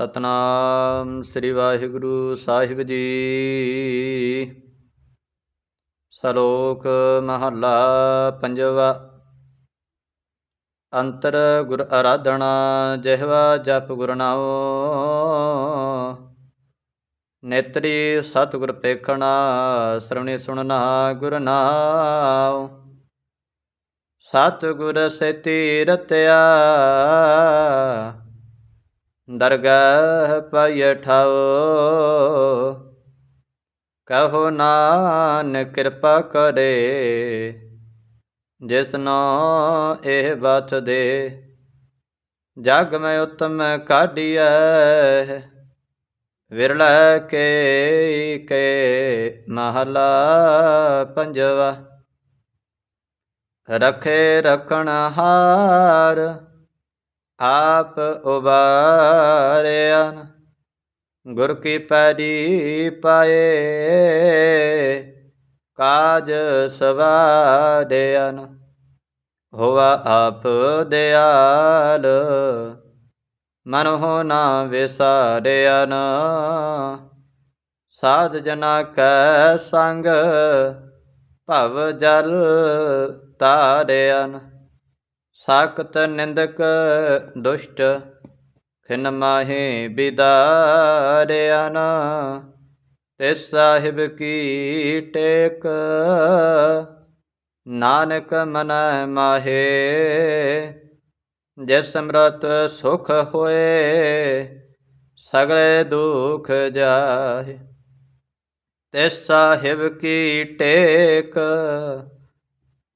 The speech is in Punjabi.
ਸਤਨਾਮ ਸ੍ਰੀ ਵਾਹਿਗੁਰੂ ਸਾਹਿਬ ਜੀ। ਸ਼ਲੋਕ ਮਹੱਲਾ ਪੰਜਵਾ। ਅੰਤਰ ਗੁਰ ਆਰਾਧਣਾ ਜਿਹਵਾ ਜਪ ਗੁਰਨਾਉ ਨੇਤਰੀ ਸਤਿਗੁਰ ਪੇਖਣਾ, ਸ਼ਰਵਣੀ ਸੁਣਨਾ ਗੁਰ ਨਾਮ ਸਤਿਗੁਰ ਸੇਤੀ ਰਤਿਆ ਦਰਗਾਹ ਪਾਇ ਠਾਓ ਕਹੋ ਨਾਨ ਕਿਰਪਾ ਕਰੇ ਜਿਸਨੋ ਇਹ ਬਤ ਦੇ। ਜਗ ਮੈਂ ਉਤਮ ਕਾਢੀਐ, ਵਿਰਲਾ ਕੇ ਕੇ ਮਹਲਾ ਪੰਜਵਾ। ਰਖੇ ਰਖਣ ਹਾਰ ਆਪ ਉਬਾਰਿਆ ਗੁਰ ਕੀ ਪੈਰੀ ਪਾਏ, ਕਾਜ ਸਵਾਰਿਆ ਹੋਵਾ ਆਪ ਦਿਆਲ ਮਨ ਹੋ ਨਾ। ਵਿਸਾਰਿਆ ਸਾਧ ਜਨਾ ਕੈ ਸੰਗ, ਭਵ ਜਲ ਤਾਰਿਆ ਸਾਖਤ ਨਿੰਦਕ ਦੁਸ਼ਟ, ਖਿਨ ਮਾਹੇ ਬਿਦਾਰਿਆ ਤੇ ਸਾਹਿਬ ਕੀ ਟੇਕ, ਨਾਨਕ ਮਨ ਮਾਹੇ। ਜਿਸ ਸਮਰਤ ਸੁਖ ਹੋਏ, ਸਗਲੇ ਦੁਖ ਜਾਏ ਤੇ ਸਾਹਿਬ ਕੀ ਟੇਕ